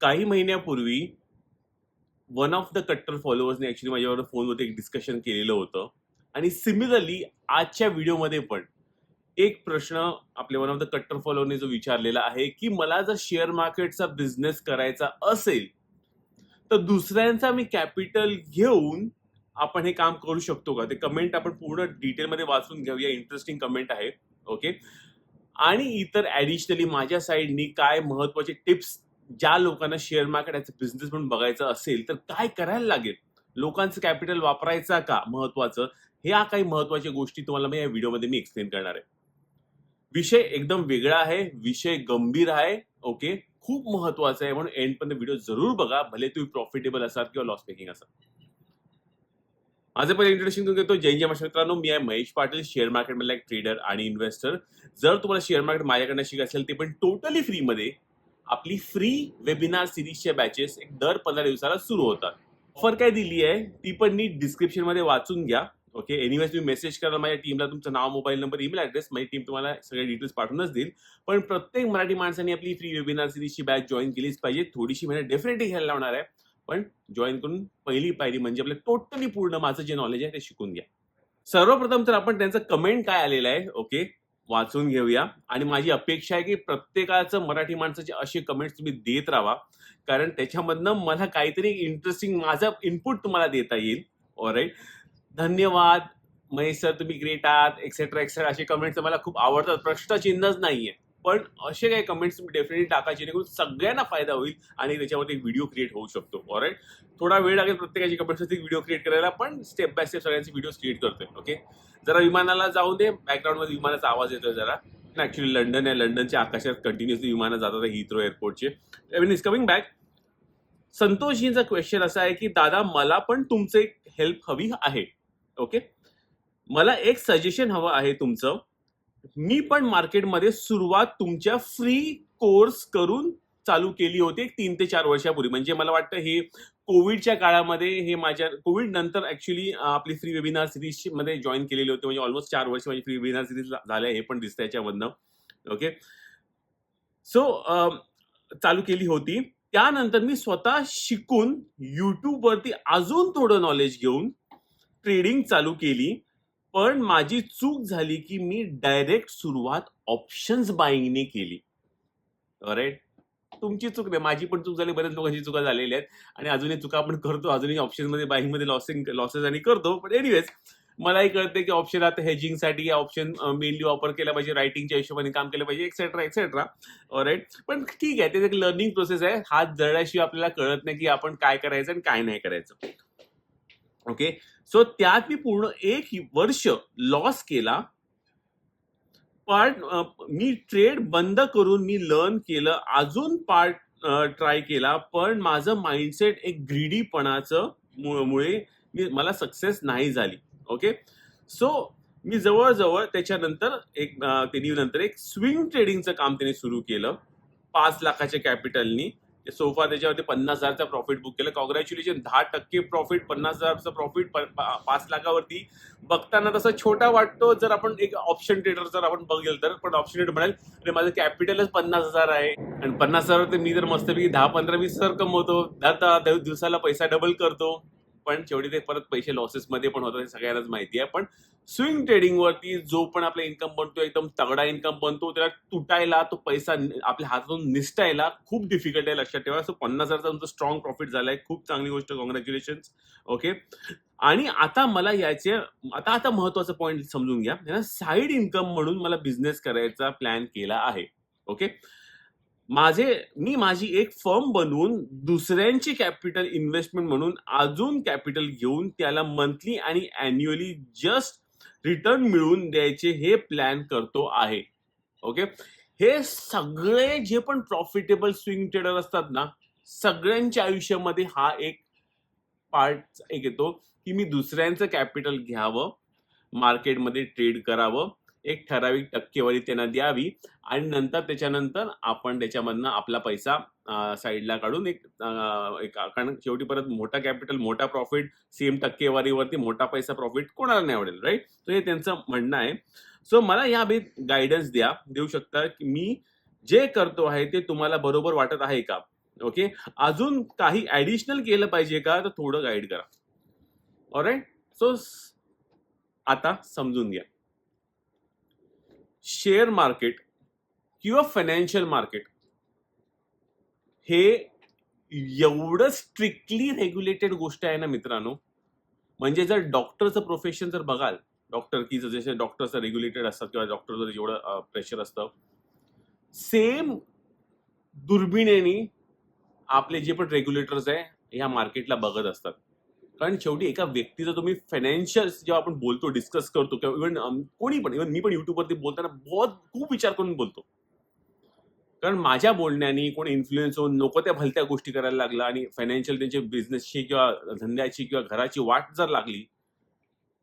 काही महिन्यापूर्वी one of the कट्टर फॉलोअर्सने ऍक्च्युली माझ्यावर फोनवरती एक डिस्कशन केलेलं होतं. आणि सिमिलरली आजच्या व्हिडिओमध्ये पण एक प्रश्न आपल्या वन ऑफ द कट्टर फॉलोअरने जो विचारलेला आहे की मला जर शेअर मार्केटचा बिझनेस करायचा असेल तर दुसऱ्यांचा मी कॅपिटल घेऊन आपण हे काम करू शकतो का? ते कमेंट आपण पूर्ण डिटेलमध्ये वाचून घेऊया. इंटरेस्टिंग कमेंट आहे. ओके आणि इतर ऍडिशनली माझ्या साईडनी काय महत्त्वाचे टिप्स ज्या लोकांना शेअर मार्केट ॲज बिझनेस म्हणून बघायचं असेल तर काय करायला लागेल? लोकांचं कॅपिटल वापरायचा का महत्वाचं? ह्या काही महत्त्वाच्या गोष्टी तुम्हाला मी या व्हिडिओमध्ये मी एक्सप्लेन करणार आहे. विषय एकदम वेगळा आहे विषय गंभीर आहे ओके खूप महत्त्वाचा आहे म्हणून एंड पर्यंत व्हिडिओ जरूर बघा भले तुम्ही प्रॉफिटेबल असाल किंवा लॉस मेकिंग असाल. माझं पहिले इंट्रोडक्शन करून घेतो. जैन जय मित्रांनो. मी आहे महेश पाटील शेअर मार्केटमधला एक ट्रेडर आणि इन्व्हेस्टर जर तुम्हाला शेअर मार्केट माझ्याकडनं शिकायचं असेल ते पण टोटली फ्रीमध्ये आपली फ्री वेबिनार सिरीजच्या बॅचेस एक दर पंधरा दिवसाला सुरू होतात. ऑफर काय दिली आहे? ती पण नीट डिस्क्रिप्शनमध्ये वाचून घ्या. ओके एनिवेज तुम्ही मेसेज करा. माझ्या टीमला तुमचं नाव मोबाईल नंबर ईमेल ऍड्रेस माझी टीम तुम्हाला सगळे डिटेल्स पाठवूनच देईल. पण प्रत्येक मराठी माणसाने आपली फ्री वेबिनार सिरीजची बॅच जॉईन केलीच पाहिजे. थोडीशी मेहनत डेफिनेटली घ्यायला लावणार आहे. पण जॉईन करून पहिली पायरी म्हणजे आपलं टोटली पूर्ण माझं जे नॉलेज आहे ते शिकून घ्या. सर्वप्रथम तर आपण त्यांचं कमेंट काय आलेलं आहे? ओके वाचून घेऊया. आणि माझी अपेक्षा आहे की प्रत्येकाचं मराठी माणसाचे असे कमेंट्स तुम्ही देत राहा. कारण त्याच्यामधनं मला काहीतरी इंटरेस्टिंग माझा इनपुट तुम्हाला देता येईल. ऑलराईट धन्यवाद. महेश सर तुम्ही ग्रेट आहात एक्सेट्रा एक्सेट्रा असे कमेंट्स मला खूप आवडतात. प्रश्नचिन्हच आहे पण असे काही कमेंट्स तुम्ही डेफिनेटली टाका जेणेकरून सगळ्यांना फायदा होईल आणि त्याच्यामध्ये एक व्हिडिओ क्रिएट होऊ शकतो. ऑलराईट थोडा वेळ लागेल प्रत्येकाची असतील व्हिडिओ क्रिएट करायला पण स्टेप बाय स्टेप सगळ्यांचे व्हिडिओ क्रिएट करतोय. ओके जरा विमानाला जाऊ दे बॅकग्राऊंडमध्ये विमानाचा आवाज येतोय जरा. ऍक्च्युली लंडन आहे. लंडनच्या आकाशात कंटिन्युअसली विमानं जातात हिथ्रो एअरपोर्टचे मीन इज कमिंग बॅक संतोषजींचा क्वेश्चन असा आहे की दादा मला पण तुमचे हेल्प हवी आहे. ओके मला एक सजेशन हवं आहे तुमचं. मी पण मार्केटमध्ये सुरुवात तुमच्या फ्री कोर्स करून चालू केली होती एक तीन ते चार वर्षापूर्वी. म्हणजे मला वाटतं हे कोविडच्या काळामध्ये हे माझ्या कोविड नंतर ऍक्च्युली आपली फ्री वेबिनार सिरीजमध्ये जॉईन केलेली होती. म्हणजे ऑलमोस्ट चार वर्ष माझी फ्री वेबिनार सिरीज झाल्या हे पण दिसतं याच्यामधनं. ओके सो चालू केली होती. त्यानंतर मी स्वतः शिकून युट्यूबवरती अजून थोडं नॉलेज घेऊन ट्रेडिंग चालू केली. पण माझी चूक झाली की मी डायरेक्ट सुरुवात ऑप्शन्स बाईंगने केली. राईट तुमची चूक नाही माझी पण चूक झाली बऱ्याच लोकांची चुका झालेल्या आहेत. आणि अजूनही चुका आपण करतो अजूनही ऑप्शनमध्ये मध्ये लॉसिंग लॉसेस आणि करतो. पण एनिवेज मलाही कळते की ऑप्शन आता हेजिंगसाठी या ऑप्शन मेनली वापर केला पाहिजे रायटिंगच्या हिशोबाने काम केलं पाहिजे एक्सेट्रा एक्सेट्रा राईट पण ठीक आहे ते एक लर्निंग प्रोसेस आहे. हात जळल्याशिवाय आपल्याला कळत नाही की आपण काय करायचं आणि काय नाही करायचं. ओके? सो त्यात मी पूर्ण एक वर्ष लॉस केला. पार्ट मी ट्रेड बंद करून मी लर्न केलं अजून पार्ट ट्राय केला पण माझं माइंडसेट एक ग्रीडीपणाचं मुळे मी मला सक्सेस नाही झाली. ओके? सो मी जवळजवळ त्याच्यानंतर एक त्यांनी नंतर एक स्विंग ट्रेडिंगचं काम त्यांनी सुरू केलं. पाच लाखाच्या कॅपिटलनी सोफा त्याच्यावरती पन्नास हजारचा प्रॉफिट बुक केलं. कॉंग्रॅच्युलेशन दहा टक्के प्रॉफिट पन्नास हजारचं प्रॉफिट पाच लाखावरती. बघताना तसा छोटा वाटतो जर आपण एक ऑप्शन ट्रेडर जर आपण बघेल तर पण ऑप्शन ट्रेडर म्हणाल अरे माझं कॅपिटलच पन्नास हजार आहे. आणि पन्नास हजार मी जर मस्तपैकी दहा पंधरा वीस हजार कमवतो दहा दहा दिवसाला पैसा डबल करतो. पण शेवटी ते परत पैसे लॉसेस मध्ये पण होतात हे सगळ्यांनाच माहिती आहे. पण स्विंग ट्रेडिंग वरती जो पण आपला इन्कम बनतो एकदम तगडा इन्कम बनतो त्याला तुटायला तो पैसा आपल्या हातातून निसटायला खूप डिफिकल्ट आहे लक्षात ठेवा. असं पन्नास हजारचा तुमचं स्ट्रॉंग प्रॉफिट झालाय. खूप चांगली गोष्ट. कॉंग्रॅच्युलेशन ओके आणि आता मला याचे आता आता महत्त्वाचा पॉईंट समजून घ्या. साईड इन्कम म्हणून मला बिझनेस करायचा प्लॅन केला आहे. ओके माझे मी माझी एक फर्म बनवून दुसऱ्यांची कॅपिटल इन्व्हेस्टमेंट म्हणून अजून कॅपिटल घेऊन त्याला मंथली आणि अॅन्युअली जस्ट रिटर्न मिळवून द्यायचे हे प्लॅन करतो आहे. ओके हे सगळे जे पण प्रॉफिटेबल स्विंग ट्रेडर असतात ना सगळ्यांच्या आयुष्यामध्ये हा एक पार्ट एक येतो की मी दुसऱ्यांचं कॅपिटल घ्यावं मार्केटमध्ये ट्रेड करावं एक ठराविक टक्केवारी त्यांना द्यावी आणि नंतर त्याच्यानंतर आपण त्याच्यामधनं आपला पैसा साईडला काढून एक कारण शेवटी परत मोठा कॅपिटल मोठा प्रॉफिट सेम टक्केवारीवरती मोठा पैसा प्रॉफिट कोणाला नाही आवडेल राईट सो हे त्यांचं म्हणणं आहे. सो मला या बेत गायडन्स द्या देऊ शकता की मी जे करतो आहे ते तुम्हाला बरोबर वाटत आहे का? ओके अजून काही ऍडिशनल केलं पाहिजे का? तर थोडं गाईड करा. ऑलराईट सो आता समजून घ्या. शेअर मार्केट किंवा फायनान्शियल मार्केट हे एवढं स्ट्रिक्टली रेग्युलेटेड गोष्ट आहे ना मित्रांनो. म्हणजे जर डॉक्टरचं प्रोफेशन जर बघाल डॉक्टर की जसे डॉक्टर्स रेग्युलेटेड असतात किंवा डॉक्टरचं जेवढं प्रेशर असतं सेम दुर्बिणेनी आपले जे पण रेग्युलेटर्स आहे ह्या मार्केटला बघत असतात. कारण शेवटी एका व्यक्तीचं तुम्ही फायनान्शियल जेव्हा आपण बोलतो डिस्कस करतो किंवा इव्हन कोणी पण इव्हन मी पण युट्यूबवरती बोलताना बहुत खूप विचार करून बोलतो. कारण माझ्या बोलण्याने कोण इन्फ्लुएन्स होऊन नको त्या भलत्या गोष्टी करायला लागला आणि फायनान्शियल त्यांच्या बिझनेसची किंवा धंद्याची किंवा घराची वाट जर लागली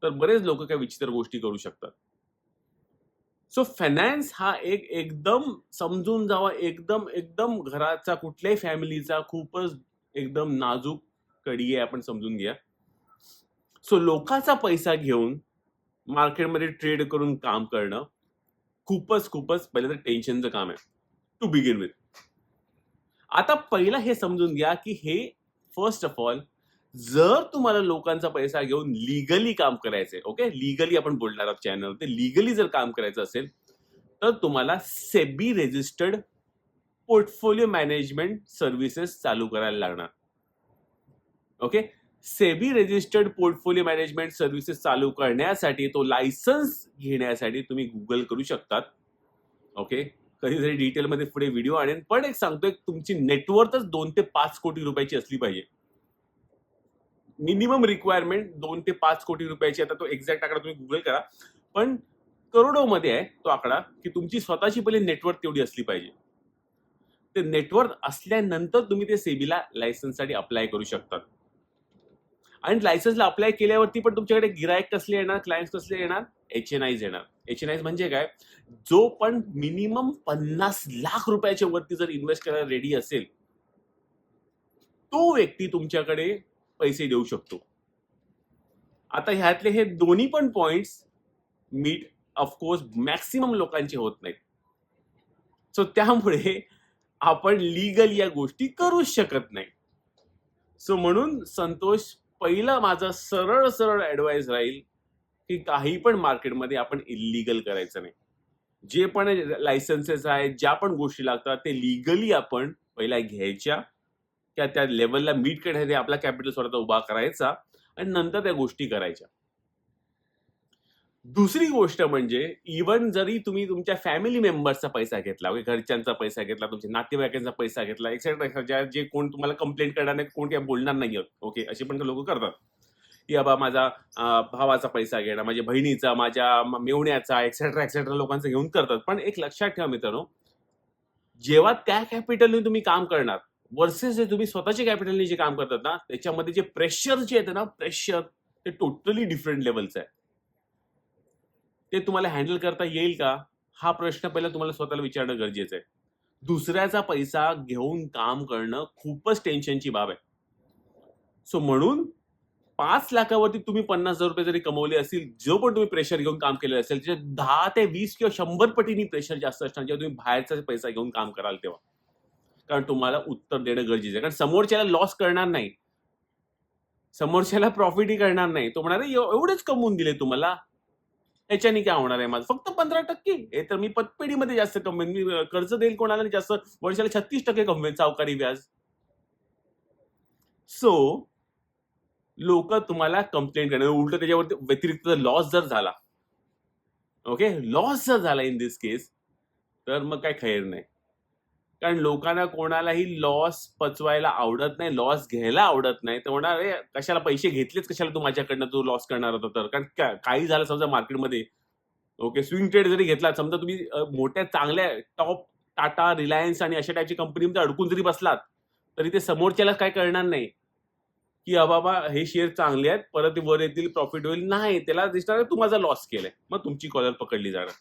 तर बरेच लोक काही विचित्र गोष्टी करू शकतात. सो फायनान्स हा एक एकदम समजून जावा एकदम एकदम घराचा कुठल्याही फॅमिलीचा खूपच एकदम नाजूक कडी आहे आपण समजून घ्या सो लोकांचा पैसा घेऊन मार्केटमध्ये ट्रेड करून काम करणं खूपच खूपच पहिलं तर टेन्शनचं काम आहे. टू बिगिन विथ आता पहिला हे समजून घ्या की हे फर्स्ट ऑफ ऑल जर तुम्हाला लोकांचा पैसा घेऊन लिगली काम करायचंय ओके लिगली आपण बोलणार आहोत चॅनल ते लिगली जर काम करायचं असेल तर तुम्हाला SEBI registered portfolio management services चालू करायला लागणार. Okay SEBI registered portfolio management services चालू करण्यासाठी तो लायसन्स घेण्यासाठी तुम्ही गुगल करू शकतात. ओके कधीतरी डिटेलमध्ये पुढे व्हिडिओ आणेन पण एक सांगतोय तुमची नेटवर्थच दोन ते पाच कोटी रुपयाची असली पाहिजे. मिनिमम रिक्वायरमेंट दोन ते पाच कोटी रुपयाची आता तो एक्झॅक्ट आकडा तुम्ही गुगल करा. पण करोडोमध्ये आहे तो आकडा की तुमची स्वतःची पहिली नेटवर्क तेवढी असली पाहिजे. ते नेटवर्क असल्यानंतर तुम्ही ते सेबीला लायसन्ससाठी अप्लाय करू शकतात. आणि लायसन्सला अप्लाय केल्यावरती पण तुमच्याकडे गिरायक कसले येणार क्लायंट कसले येणार? एच एन आयज येणार. एच एन आयज म्हणजे काय? जो पण मिनिमम पन्नास लाख रुपयाच्या वरती जर इन्व्हेस्ट करायला रेडी असेल तो व्यक्ती तुमच्याकडे पैसे देऊ शकतो. आता ह्यातले हे दोन्ही पण पॉइंट्स मीट ऑफकोर्स मॅक्सिमम लोकांचे होत नाहीत. सो त्यामुळे आपण लिगल या गोष्टी करूच शकत नाही. सो म्हणून संतोष पहिला माझा सरळ सरळ ऍडवाइस राहील की काही पण मार्केटमध्ये आपण इलिगल करायचं नाही. जे पण लायसन्सेस आहेत ज्या पण गोष्टी लागतात ते लिगली आपण पहिला घ्यायच्या. त्या त्या लेवलला मीट करण्यासाठी आपला कॅपिटल स्वतः उभा करायचा आणि नंतर त्या गोष्टी करायच्या. दुसरी गोष्ट म्हणजे इवन जरी तुम्ही तुमच्या फॅमिली मेंबर्सचा पैसा घेतला घरच्यांचा पैसा घेतला तुमच्या नातेवाईकांचा पैसा घेतला एक्सेट्रा जे कोण तुम्हाला कंप्लेंट करणार नाही कोण काय बोलणार नाही ओके असे पण लोक करतात. की बाबा माझा भावाचा पैसा घेणं माझ्या बहिणीचा माझ्या मेवण्याचा एक्सेट्रा एक्सेट्रा लोकांचा घेऊन करतात. पण एक लक्षात ठेवा मित्रांनो जेव्हा त्या कॅपिटलने तुम्ही काम करणार वर्सेस जे तुम्ही स्वतःच्या कॅपिटलने जे काम करतात ना त्याच्यामध्ये जे प्रेशर जे येतं ना प्रेशर ते टोटली डिफरंट लेवलचं आहे. ते तुम्हाला हँडल करता येईल का? हा प्रश्न पहिला तुम्हाला स्वतःला विचारणं गरजेचं आहे. दुसऱ्याचा पैसा घेऊन काम करणं खूपच टेन्शनची बाब आहे. सो म्हणून पाच लाखावरती तुम्ही पन्नास हजार रुपये जरी कमवले असतील जो पण तुम्ही प्रेशर घेऊन काम केलेलं असेल त्याच्या दहा ते वीस किंवा शंभर पटीने प्रेशर जास्त असणार जेव्हा तुम्ही बाहेरचा पैसा घेऊन काम कराल तेव्हा. कारण तुम्हाला उत्तर देणं गरजेचं आहे. कारण समोरच्याला लॉस करणार नाही. समोरच्याला प्रॉफिटही करणार नाही. तो म्हणाले एवढेच कमवून दिले तुम्हाला? याच्याने काय होणार आहे माझं? फक्त पंधरा टक्के. हे तर मी पतपेढीमध्ये जास्त कमवेन मी कर्ज देईल कोणाला जास्त वर्षाला छत्तीस टक्के कमवेन सावकारी व्याज. सो लोक तुम्हाला कंप्लेंट करणार. उलट त्याच्यावरती व्यतिरिक्त लॉस जर झाला ओके लॉस जर झाला इन दिस केस तर मग काय खैर नाही. कारण लोकांना कोणालाही लॉस पचवायला आवडत नाही लॉस घ्यायला आवडत नाही. तर म्हणणार "अरे, कशाला पैसे घेतलेच कशाला तू माझ्याकडनं तू लॉस करणार होता तर? कारण काही झालं समजा मार्केटमध्ये ओके स्विंग ट्रेड जरी घेतला समजा तुम्ही मोठ्या चांगल्या टॉप टाटा रिलायन्स आणि अशा टाईपची कंपनीमध्ये अडकून जरी बसलात तरी ते समोरच्याला काय करणार नाही. की "अ बाबा हे शेअर चांगले आहेत परत ते वर येतील प्रॉफिट होईल. नाही त्याला दिसणार तू माझा लॉस केलाय. मग तुमची कॉलर पकडली जाणार.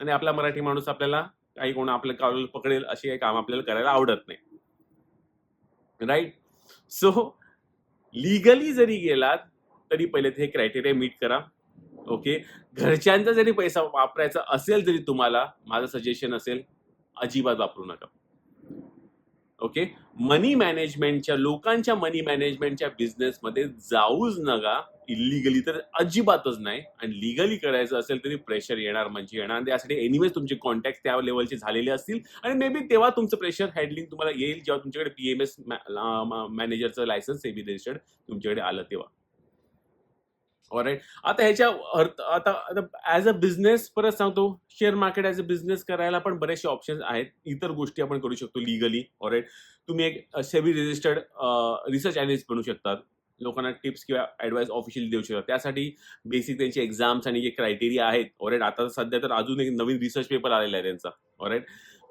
आणि आपला मराठी माणूस आपल्याला काही कोण आपलं कॉलर पकडेल अशी काही काम आपल्याला करायला आवडत नाही. राईट सो लिगली जरी गेलात तरी पहिले ते क्रायटेरिया मीट करा. ओके घरच्यांचा जरी पैसा वापरायचा असेल तरी तुम्हाला माझं सजेशन असेल अजिबात वापरू नका. ओके? मनी मॅनेजमेंटच्या लोकांच्या मनी मॅनेजमेंटच्या बिझनेसमध्ये जाऊच नका. इलिगली तर अजिबातच नाही. आणि लिगली करायचं असेल तरी प्रेशर येणार म्हणजे येणार. त्यासाठी एनिवेज तुमचे कॉन्टॅक्ट त्या लेवलचे झालेले असतील. आणि मे बी तेव्हा तुमचं प्रेशर हँडलिंग तुम्हाला येईल. जेव्हा तुमच्याकडे पी एम एस मॅनेजरचं लायसन्स सेबी रजिस्टर्ड तुमच्याकडे आलं तेव्हा. ऑलराईट आता ह्याच्या अर्थ आता ॲज अ बिझनेस परत सांगतो share market as a business करायला पण बरेचसे ऑप्शन्स आहेत. इतर गोष्टी आपण करू शकतो लिगली ऑलराईट तुम्ही एक सेबी रजिस्टर्ड रिसर्च अनालिस्ट बनू शकतात. लोकांना टिप्स किंवा ॲडवाईस ऑफिशियल देऊ शकतात. त्यासाठी बेसिक त्यांचे एक्झाम्स आणि जे क्रायटेरिया आहेत. ऑलराईट आता सध्या तर अजून एक नवीन रिसर्च पेपर आलेला आहे त्यांचा. ऑलराईट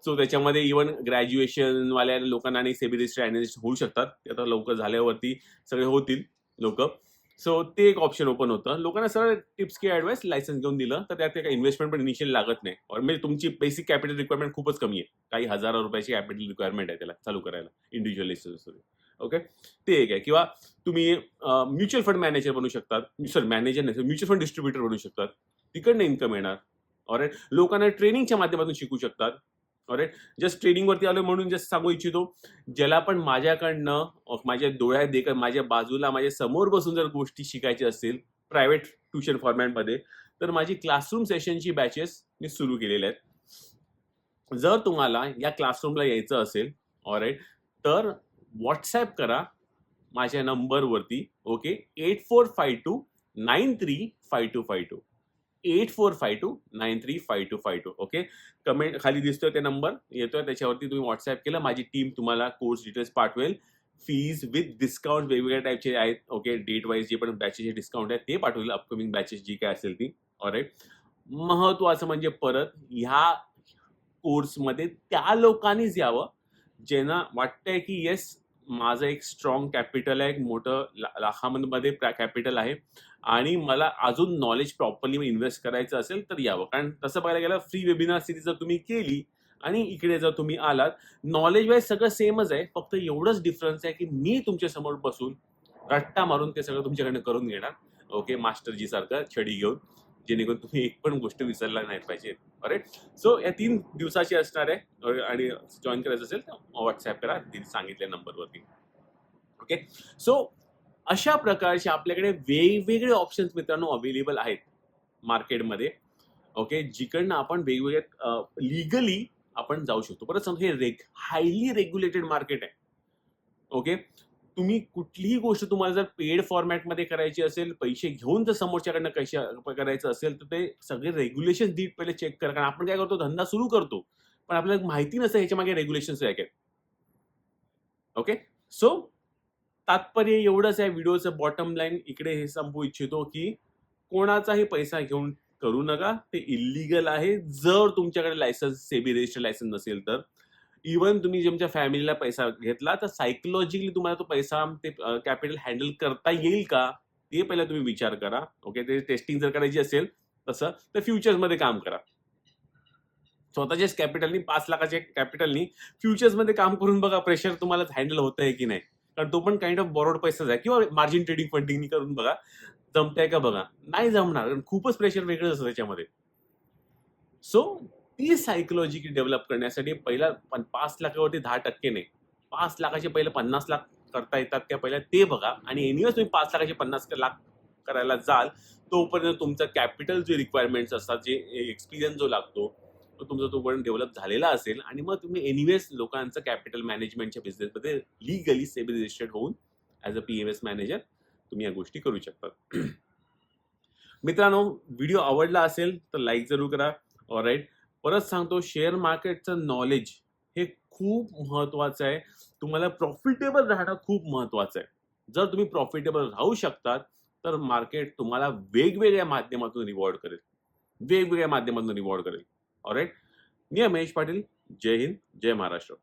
सो त्याच्यामध्ये इव्हन ग्रॅज्युएशनवाल्या लोकांना आणि सेबी रजिस्टर्ड अनालिस्ट होऊ शकतात. ते आता लवकर झाल्यावरती सगळे होतील लोक. सो ते एक ऑप्शन ओपन होतं. लोकांना सरळ टिप्स किंवा ॲडवाईस लायसन्स घेऊन दिलं तर त्यात काही इन्व्हेस्टमेंट पण इनिशियल लागत नाही. और म्हणजे तुमची बेसिक कॅपिटल रिक्वायरमेंट खूपच कमी आहे. काही हजार रुपयाची कॅपिटल रिक्वायरमेंट आहे त्याला चालू करायला इंडिव्हिज्युअल ओके ते एक आहे. किंवा तुम्ही म्युच्युअल फंड मॅनेजर बनू शकतात. सॉरी मॅनेजर नाही म्युच्युअल फंड डिस्ट्रीब्युटर बनू शकतात. तिकडनं इन्कम येणार. ऑरेट लोकांना ट्रेनिंगच्या माध्यमातून शिकू शकतात. ऑरेट जस्ट ट्रेनिंगवरती आलो म्हणून जस्ट सांगू इच्छितो. ज्याला पण माझ्याकडनं माझ्या डोळ्यात देखत माझ्या बाजूला माझ्यासमोर बसून जर गोष्टी शिकायच्या असतील प्रायव्हेट ट्युशन फॉर्मॅटमध्ये तर माझी क्लासरूम सेशनची बॅचेस मी सुरू केलेल्या आहेत. जर तुम्हाला या क्लासरूमला यायचं असेल ऑराईट तर व्हॉट्सॲप करा माझ्या नंबरवरती okay eight four five two nine three five two five two eight four five two nine three five two five two okay comment खाली दिसतोय ते नंबर येतोय त्याच्यावरती तुम्ही व्हॉट्सअप केलं माझी टीम तुम्हाला कोर्स डिटेल्स पाठवेल. फीज विथ डिस्काउंट वेगवेगळ्या टाईपचे आहेत. ओके डेट वाईज जे पण बॅचेसचे डिस्काउंट आहेत ते पाठवेल. अपकमिंग बॅचेस जी काय असेल ती. ऑरेट महत्वाचं म्हणजे परत ह्या कोर्समध्ये त्या लोकांनीच यावं ज्यांना वाटतंय की येस माझं एक स्ट्रॉंग कॅपिटल आहे एक मोठं ला- लाखांमध्ये कॅपिटल आहे. आणि मला अजून नॉलेज प्रॉपरली इन्व्हेस्ट करायचं असेल तर यावं. कारण तसं पाहायला गेलं फ्री वेबिनार सिरीज जर तुम्ही केली आणि इकडे जर तुम्ही आलात नॉलेज वाईज सगळं सेमच आहे फक्त एवढंच डिफरन्स आहे की मी तुमच्यासमोर बसून रट्टा मारून ते सगळं तुमच्याकडनं करून घेणार. ओके मास्टरजी सारखं छडी घेऊन जेणेकरून तुम्ही एक पण गोष्ट विसरला नाही पाहिजे. अरे सो या तीन दिवसाची असणार आहे. आणि जॉईन करायचं असेल तर व्हॉट्सअप करा सांगितल्या नंबरवरती ओके सो अशा प्रकारचे आपल्याकडे वेगवेगळे ऑप्शन्स मित्रांनो अवेलेबल आहेत मार्केटमध्ये ओके जिकडनं आपण वेगवेगळ्या लिगली आपण जाऊ शकतो. परत सांगतो हे रेग हायली रेग्युलेटेड मार्केट आहे. ओके तुम्ही कुठलीही गोष्ट तुम्हाला जर पेड फॉर्मॅटमध्ये करायची असेल पैसे घेऊन जर समोरच्याकडनं कशा करायचं असेल तर ते सगळे रेग्युलेशन नीट पहिले चेक करा. कारण आपण काय करतो धंदा सुरू करतो. पण आपल्याला माहिती नसतं ह्याच्या मागे रेग्युलेशन्स काय ओके सो तात्पर्य एवढंच आहे व्हिडिओचं बॉटम लाईन इकडे हे संपू इच्छितो की कोणाचाही पैसा घेऊन करू नका ते इलिगल आहे. जर तुमच्याकडे लायसन्स सेबी रजिस्टर लायसन्स नसेल तर. इवन तुम्ही तुमच्या फॅमिलीला पैसा घेतला तर सायकोलॉजिकली तुम्हाला तो पैसा ते कॅपिटल हँडल करता येईल का? ते पहिला तुम्ही विचार करा. ओके ते टेस्टिंग जर करायची असेल तसं तर फ्युचर्समध्ये काम करा. स्वतःच्याच कॅपिटलनी पाच लाखाच्या कॅपिटलनी फ्युचर्समध्ये काम करून बघा प्रेशर तुम्हाला हँडल होत आहे की नाही. कारण तो पण काइंड ऑफ बॉरोड पैसाच आहे. किंवा मार्जिन ट्रेडिंग फंडिंग करून बघा जमतंय का बघा? नाही जमणार कारण खूपच प्रेशर वेगळं असतं त्याच्यामध्ये. सो ती सायकोलॉजी डेव्हलप करण्यासाठी पहिला पण पाच लाखावरती दहा टक्के नाही. पाच लाखाचे पहिले पन्नास लाख करता येतात त्या पहिल्या ते बघा. आणि एनिवेज तुम्ही पाच लाखाचे पन्नास लाख करायला जाल तोपर्यंत तुमचा कॅपिटल जे रिक्वायरमेंट्स असतात जे एक्सपिरियन्स जो लागतो तो तुमचा डेव्हलप झालेला असेल आणि मग तुम्ही एनिवेज लोकांचं कॅपिटल मॅनेजमेंटच्या बिझनेसमध्ये लिगली सेबी रजिस्टर्ड होऊन as a P M S manager तुम्ही या गोष्टी करू शकतात मित्रांनो व्हिडिओ आवडला असेल तर लाईक जरूर करा. ऑराईट परत सांगतो शेअर मार्केटचं नॉलेज हे खूप महत्वाचं आहे. तुम्हाला प्रॉफिटेबल राहणं खूप महत्वाचं आहे. जर तुम्ही प्रॉफिटेबल राहू शकतात तर मार्केट तुम्हाला वेगवेगळ्या माध्यमातून रिवॉर्ड करेल. वेगवेगळ्या माध्यमातून रिवॉर्ड करेल. ऑराईट मी महेश पाटील जय हिंद जय महाराष्ट्र